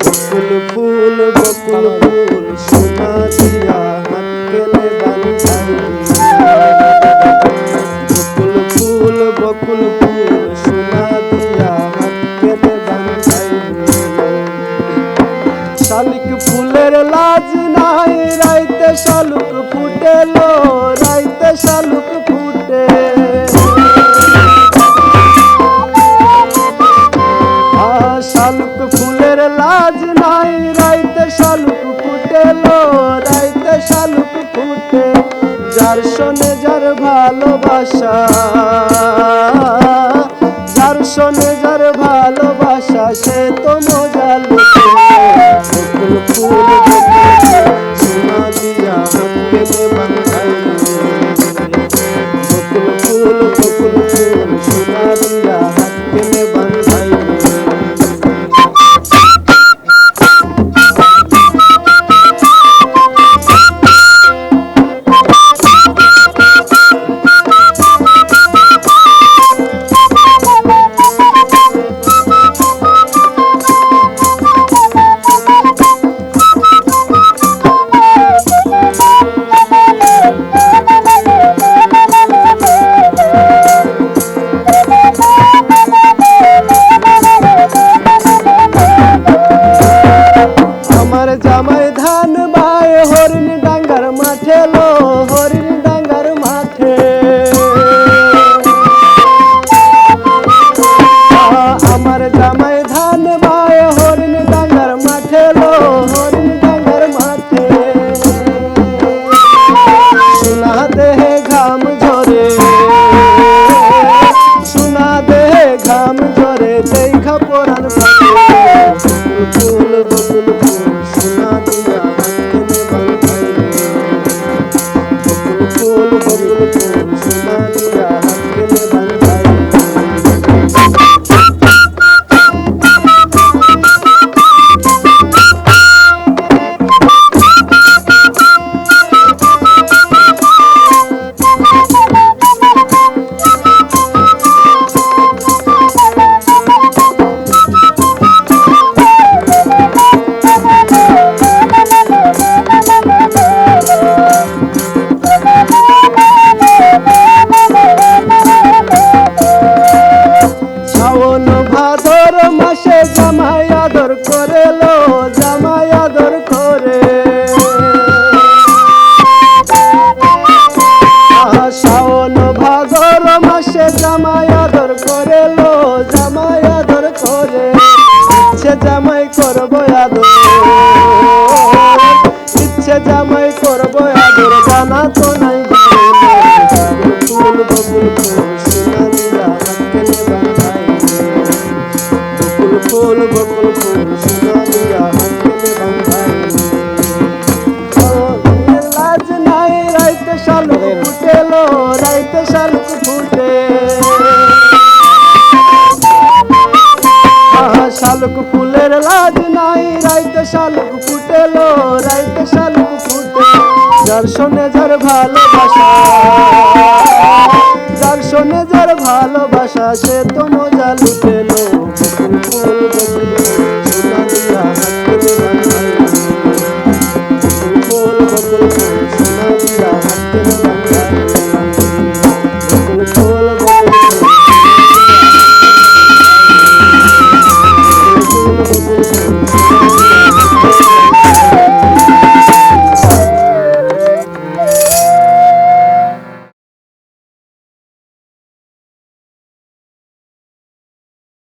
বকুল ফুল বকুল ফুল সোনা দিয়া হাত কেনে বান্ধাইলি বকুল ফুল বকুল ফুল সোনা দিয়া হাত কেনে বান্ধাইলি শালিক ফুলের লাজ নাই রাইতে শালুক ফুটে। যার যার ভালোবাসা। দেহে ঘাম ঝরে। সোনা দেহে ঘাম ঝরে দেখা বকুল ফুল জামাই আদর করে লো, জামাই আদর করে। ইচ্ছে জামাই করব আদর। ইচ্ছে জামাই করব আদর, জানা তো নাই রাইতে শালুক ফুটে। শালুক ফুলের লাজ নাই রাইতে শালুক ফুটেলো রাইতে শালুক ফুটে। যার শোনে যার ভালোবাসা।